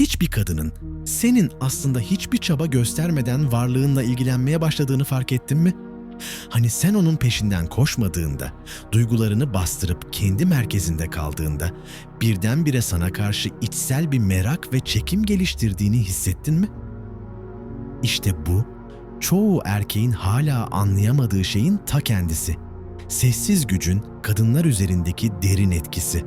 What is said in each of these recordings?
hiçbir kadının senin aslında hiçbir çaba göstermeden varlığınla ilgilenmeye başladığını fark ettin mi? Hani sen onun peşinden koşmadığında, duygularını bastırıp kendi merkezinde kaldığında birdenbire sana karşı içsel bir merak ve çekim geliştirdiğini hissettin mi? İşte bu çoğu erkeğin hala anlayamadığı şeyin ta kendisi. Sessiz gücün kadınlar üzerindeki derin etkisi.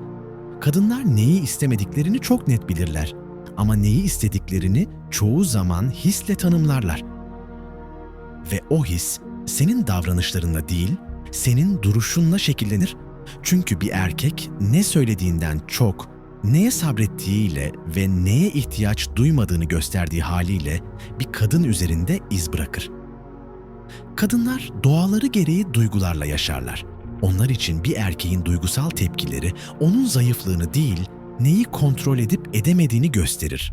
Kadınlar neyi istemediklerini çok net bilirler ama neyi istediklerini çoğu zaman hisle tanımlarlar. Ve o his senin davranışlarınla değil, senin duruşunla şekillenir. Çünkü bir erkek ne söylediğinden çok, neye sabrettiğiyle ve neye ihtiyaç duymadığını gösterdiği haliyle bir kadın üzerinde iz bırakır. Kadınlar doğaları gereği duygularla yaşarlar. Onlar için bir erkeğin duygusal tepkileri onun zayıflığını değil, neyi kontrol edip edemediğini gösterir.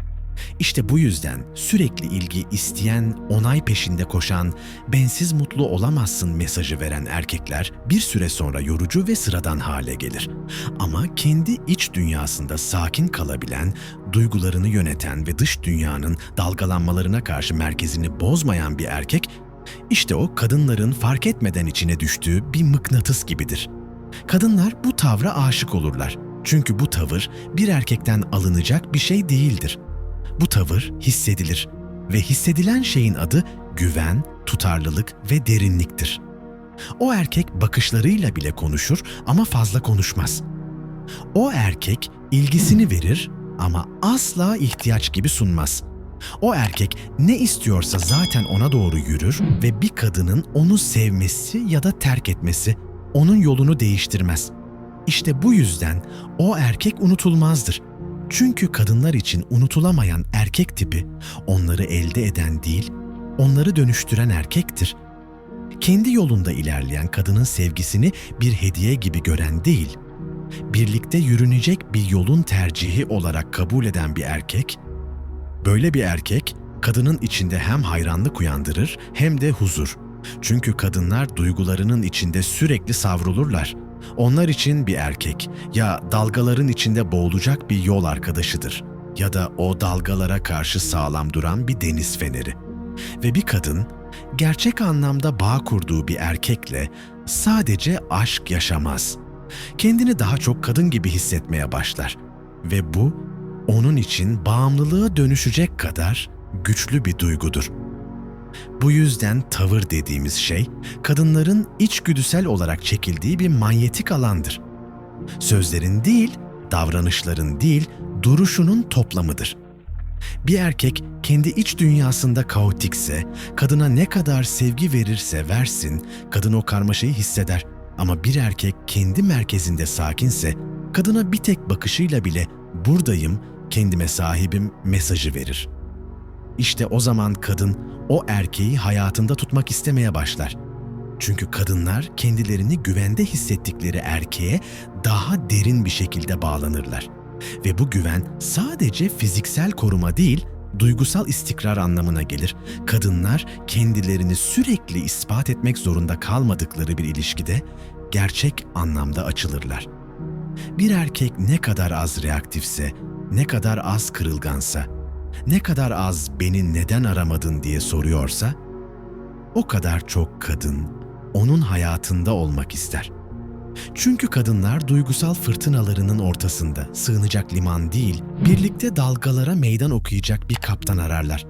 İşte bu yüzden sürekli ilgi isteyen, onay peşinde koşan, bensiz mutlu olamazsın mesajı veren erkekler bir süre sonra yorucu ve sıradan hale gelir. Ama kendi iç dünyasında sakin kalabilen, duygularını yöneten ve dış dünyanın dalgalanmalarına karşı merkezini bozmayan bir erkek, işte o kadınların fark etmeden içine düştüğü bir mıknatıs gibidir. Kadınlar bu tavra aşık olurlar. Çünkü bu tavır bir erkekten alınacak bir şey değildir. Bu tavır hissedilir ve hissedilen şeyin adı güven, tutarlılık ve derinliktir. O erkek bakışlarıyla bile konuşur ama fazla konuşmaz. O erkek ilgisini verir ama asla ihtiyaç gibi sunmaz. O erkek ne istiyorsa zaten ona doğru yürür ve bir kadının onu sevmesi ya da terk etmesi onun yolunu değiştirmez. İşte bu yüzden o erkek unutulmazdır. Çünkü kadınlar için unutulamayan erkek tipi onları elde eden değil, onları dönüştüren erkektir. Kendi yolunda ilerleyen kadının sevgisini bir hediye gibi gören değil, birlikte yürünecek bir yolun tercihi olarak kabul eden bir erkek, böyle bir erkek kadının içinde hem hayranlık uyandırır hem de huzur. Çünkü kadınlar duygularının içinde sürekli savrulurlar. Onlar için bir erkek ya dalgaların içinde boğulacak bir yol arkadaşıdır ya da o dalgalara karşı sağlam duran bir deniz feneri. Ve bir kadın gerçek anlamda bağ kurduğu bir erkekle sadece aşk yaşamaz. Kendini daha çok kadın gibi hissetmeye başlar ve bu onun için bağımlılığa dönüşecek kadar güçlü bir duygudur. Bu yüzden tavır dediğimiz şey, kadınların içgüdüsel olarak çekildiği bir manyetik alandır. Sözlerin değil, davranışların değil, duruşunun toplamıdır. Bir erkek kendi iç dünyasında kaotikse, kadına ne kadar sevgi verirse versin, kadın o karmaşayı hisseder. Ama bir erkek kendi merkezinde sakinse, kadına bir tek bakışıyla bile buradayım, kendime sahibim mesajı verir. İşte o zaman kadın o erkeği hayatında tutmak istemeye başlar. Çünkü kadınlar kendilerini güvende hissettikleri erkeğe daha derin bir şekilde bağlanırlar. Ve bu güven sadece fiziksel koruma değil, duygusal istikrar anlamına gelir. Kadınlar kendilerini sürekli ispat etmek zorunda kalmadıkları bir ilişkide gerçek anlamda açılırlar. Bir erkek ne kadar az reaktifse, ne kadar az kırılgansa, ne kadar az beni neden aramadın diye soruyorsa, o kadar çok kadın onun hayatında olmak ister. Çünkü kadınlar duygusal fırtınalarının ortasında sığınacak liman değil, birlikte dalgalara meydan okuyacak bir kaptan ararlar.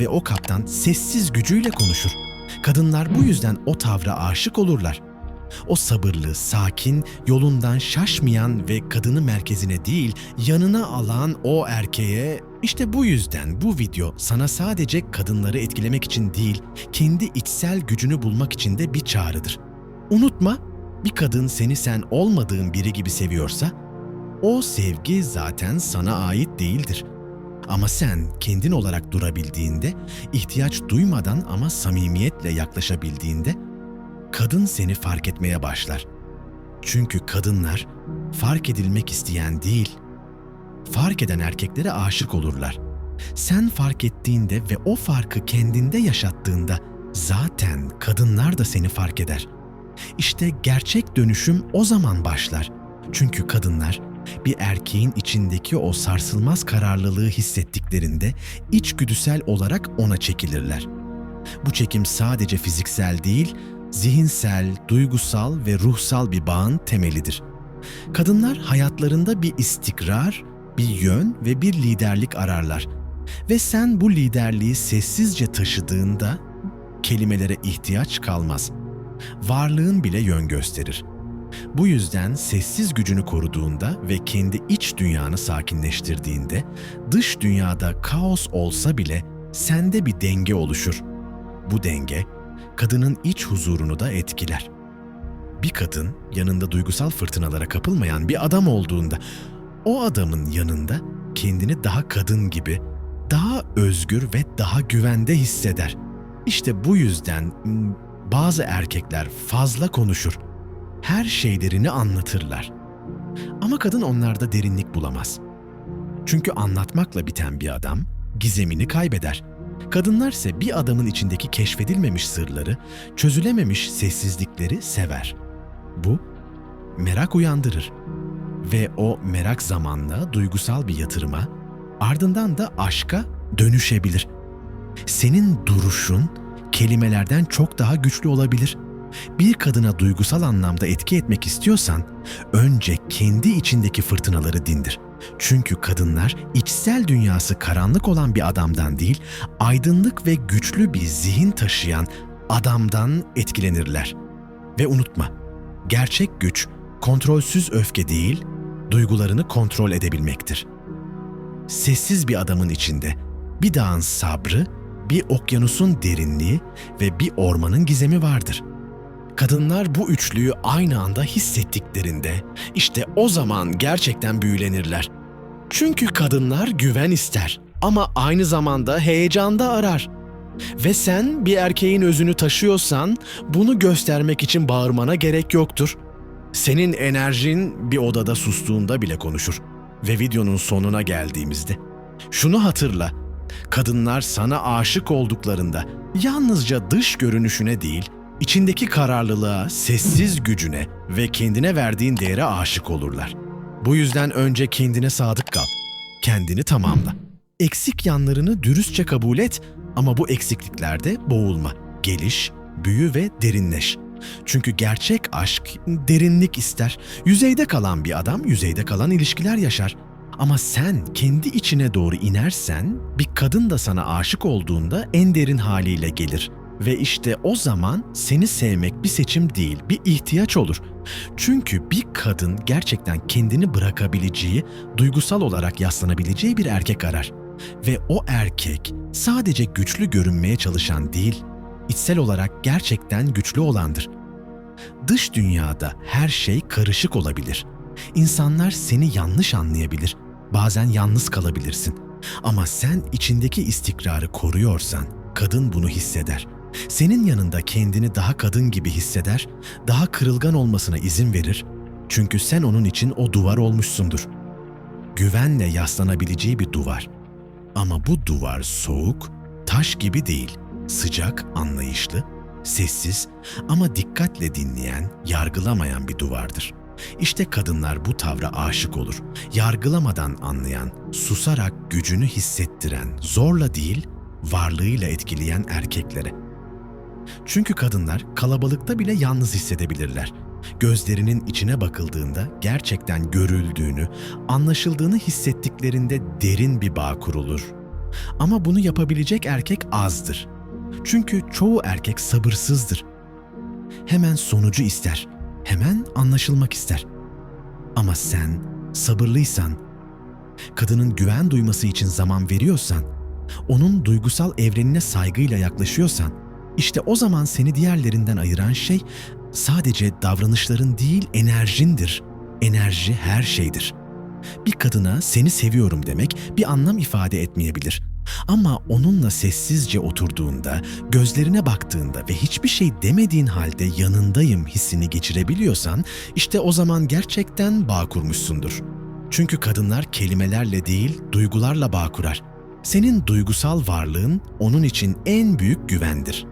Ve o kaptan sessiz gücüyle konuşur. Kadınlar bu yüzden o tavra aşık olurlar. O sabırlı, sakin, yolundan şaşmayan ve kadını merkezine değil, yanına alan o erkeğe işte bu yüzden bu video sana sadece kadınları etkilemek için değil, kendi içsel gücünü bulmak için de bir çağrıdır. Unutma, bir kadın seni sen olmadığın biri gibi seviyorsa, o sevgi zaten sana ait değildir. Ama sen kendin olarak durabildiğinde, ihtiyaç duymadan ama samimiyetle yaklaşabildiğinde, kadın seni fark etmeye başlar. Çünkü kadınlar fark edilmek isteyen değil, fark eden erkeklere aşık olurlar. Sen fark ettiğinde ve o farkı kendinde yaşattığında zaten kadınlar da seni fark eder. İşte gerçek dönüşüm o zaman başlar. Çünkü kadınlar Bir erkeğin içindeki o sarsılmaz kararlılığı hissettiklerinde içgüdüsel olarak ona çekilirler. Bu çekim sadece fiziksel değil, zihinsel, duygusal ve ruhsal bir bağın temelidir. Kadınlar hayatlarında bir istikrar, bir yön ve bir liderlik ararlar. Ve sen bu liderliği sessizce taşıdığında kelimelere ihtiyaç kalmaz. Varlığın bile yön gösterir. Bu yüzden sessiz gücünü koruduğunda ve kendi iç dünyanı sakinleştirdiğinde dış dünyada kaos olsa bile sende bir denge oluşur. Bu denge kadının iç huzurunu da etkiler. Bir kadın yanında duygusal fırtınalara kapılmayan bir adam olduğunda o adamın yanında kendini daha kadın gibi, daha özgür ve daha güvende hisseder. İşte bu yüzden bazı erkekler fazla konuşur. Her şeylerini anlatırlar. Ama kadın onlarda derinlik bulamaz. Çünkü anlatmakla biten bir adam gizemini kaybeder. Kadınlar ise bir adamın içindeki keşfedilmemiş sırları, çözülememiş sessizlikleri sever. Bu merak uyandırır ve o merak zamanla duygusal bir yatırıma, ardından da aşka dönüşebilir. Senin duruşun kelimelerden çok daha güçlü olabilir. Bir kadına duygusal anlamda etki etmek istiyorsan önce kendi içindeki fırtınaları dindir. Çünkü kadınlar içsel dünyası karanlık olan bir adamdan değil, aydınlık ve güçlü bir zihin taşıyan adamdan etkilenirler. Ve unutma, gerçek güç kontrolsüz öfke değil, duygularını kontrol edebilmektir. Sessiz bir adamın içinde bir dağın sabrı, bir okyanusun derinliği ve bir ormanın gizemi vardır. Kadınlar bu üçlüyü aynı anda hissettiklerinde işte o zaman gerçekten büyülenirler. Çünkü kadınlar güven ister ama aynı zamanda heyecanda arar. Ve sen bir erkeğin özünü taşıyorsan bunu göstermek için bağırmana gerek yoktur. Senin enerjin bir odada sustuğunda bile konuşur. Ve videonun sonuna geldiğimizde şunu hatırla. Kadınlar sana aşık olduklarında yalnızca dış görünüşüne değil, içindeki kararlılığa, sessiz gücüne ve kendine verdiğin değere aşık olurlar. Bu yüzden önce kendine sadık kal. Kendini tamamla. Eksik yanlarını dürüstçe kabul et ama bu eksikliklerde boğulma. Geliş, büyü ve derinleş. Çünkü gerçek aşk derinlik ister. Yüzeyde kalan bir adam yüzeyde kalan ilişkiler yaşar. Ama sen kendi içine doğru inersen bir kadın da sana aşık olduğunda en derin haliyle gelir. Ve işte o zaman seni sevmek bir seçim değil, bir ihtiyaç olur. Çünkü bir kadın gerçekten kendini bırakabileceği, duygusal olarak yaslanabileceği bir erkek arar. Ve o erkek sadece güçlü görünmeye çalışan değil, içsel olarak gerçekten güçlü olandır. Dış dünyada her şey karışık olabilir. İnsanlar seni yanlış anlayabilir. Bazen yalnız kalabilirsin. Ama sen içindeki istikrarı koruyorsan kadın bunu hisseder. Senin yanında kendini daha kadın gibi hisseder, daha kırılgan olmasına izin verir. Çünkü sen onun için o duvar olmuşsundur. Güvenle yaslanabileceği bir duvar. Ama bu duvar soğuk, taş gibi değil. Sıcak, anlayışlı, sessiz ama dikkatle dinleyen, yargılamayan bir duvardır. İşte kadınlar bu tavra aşık olur. Yargılamadan anlayan, susarak gücünü hissettiren, zorla değil, varlığıyla etkileyen erkeklere. Çünkü kadınlar kalabalıkta bile yalnız hissedebilirler. Gözlerinin içine bakıldığında gerçekten görüldüğünü, anlaşıldığını hissettiklerinde derin bir bağ kurulur. Ama bunu yapabilecek erkek azdır. Çünkü çoğu erkek sabırsızdır. Hemen sonucu ister, hemen anlaşılmak ister. Ama sen sabırlıysan, kadının güven duyması için zaman veriyorsan, onun duygusal evrenine saygıyla yaklaşıyorsan, işte o zaman seni diğerlerinden ayıran şey sadece davranışların değil enerjindir. Enerji her şeydir. Bir kadına seni seviyorum demek bir anlam ifade etmeyebilir. Ama onunla sessizce oturduğunda, gözlerine baktığında ve hiçbir şey demediğin halde yanındayım hissini geçirebiliyorsan, işte o zaman gerçekten bağ kurmuşsundur. Çünkü kadınlar kelimelerle değil, duygularla bağ kurar. Senin duygusal varlığın onun için en büyük güvendir.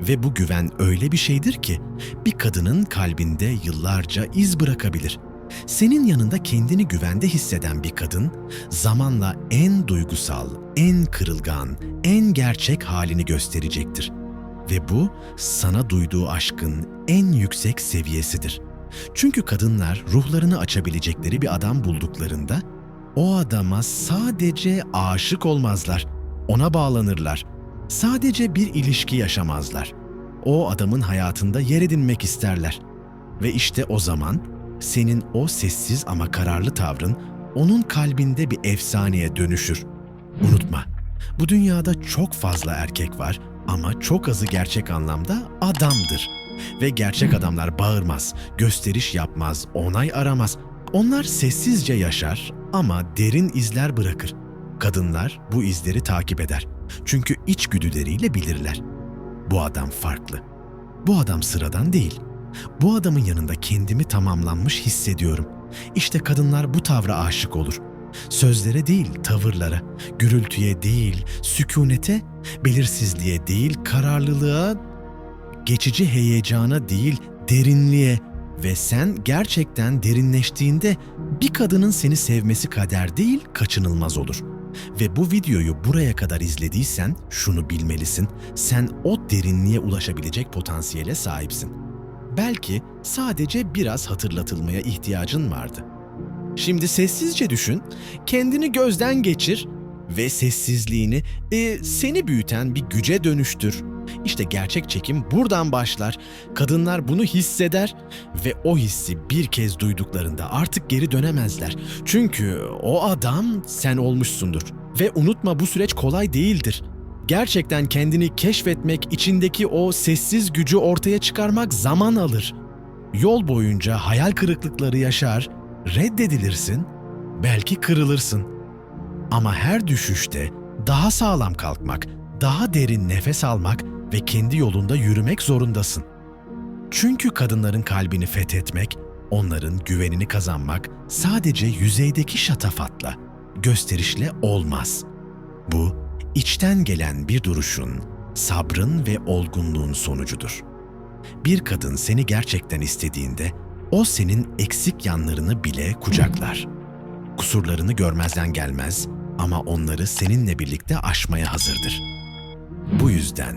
Ve bu güven öyle bir şeydir ki bir kadının kalbinde yıllarca iz bırakabilir. Senin yanında kendini güvende hisseden bir kadın zamanla en duygusal, en kırılgan, en gerçek halini gösterecektir. Ve bu sana duyduğu aşkın en yüksek seviyesidir. Çünkü kadınlar ruhlarını açabilecekleri bir adam bulduklarında o adama sadece aşık olmazlar, ona bağlanırlar. Sadece bir ilişki yaşamazlar. O adamın hayatında yer edinmek isterler. Ve işte o zaman senin o sessiz ama kararlı tavrın onun kalbinde bir efsaneye dönüşür. Unutma, bu dünyada çok fazla erkek var ama çok azı gerçek anlamda adamdır. Ve gerçek adamlar bağırmaz, gösteriş yapmaz, onay aramaz. Onlar sessizce yaşar ama derin izler bırakır. Kadınlar bu izleri takip eder. Çünkü içgüdüleriyle bilirler. Bu adam farklı. Bu adam sıradan değil. Bu adamın yanında kendimi tamamlanmış hissediyorum. İşte kadınlar bu tavra aşık olur. Sözlere değil, tavırlara, gürültüye değil, sükunete, belirsizliğe değil, kararlılığa, geçici heyecana değil, derinliğe ve sen gerçekten derinleştiğinde bir kadının seni sevmesi kader değil, kaçınılmaz olur. Ve bu videoyu buraya kadar izlediysen şunu bilmelisin. Sen o derinliğe ulaşabilecek potansiyele sahipsin. Belki sadece biraz hatırlatılmaya ihtiyacın vardı. Şimdi sessizce düşün, kendini gözden geçir ve sessizliğini e, seni büyüten bir güce dönüştür. İşte gerçek çekim buradan başlar. Kadınlar bunu hisseder ve o hissi bir kez duyduklarında artık geri dönemezler. Çünkü o adam sen olmuşsundur. Ve unutma bu süreç kolay değildir. Gerçekten kendini keşfetmek, içindeki o sessiz gücü ortaya çıkarmak zaman alır. Yol boyunca hayal kırıklıkları yaşar, reddedilirsin, belki kırılırsın. Ama her düşüşte daha sağlam kalkmak, daha derin nefes almak ve kendi yolunda yürümek zorundasın. Çünkü kadınların kalbini fethetmek, onların güvenini kazanmak sadece yüzeydeki şatafatla, gösterişle olmaz. Bu, içten gelen bir duruşun, sabrın ve olgunluğun sonucudur. Bir kadın seni gerçekten istediğinde, o senin eksik yanlarını bile kucaklar. Kusurlarını görmezden gelmez ama onları seninle birlikte aşmaya hazırdır. Bu yüzden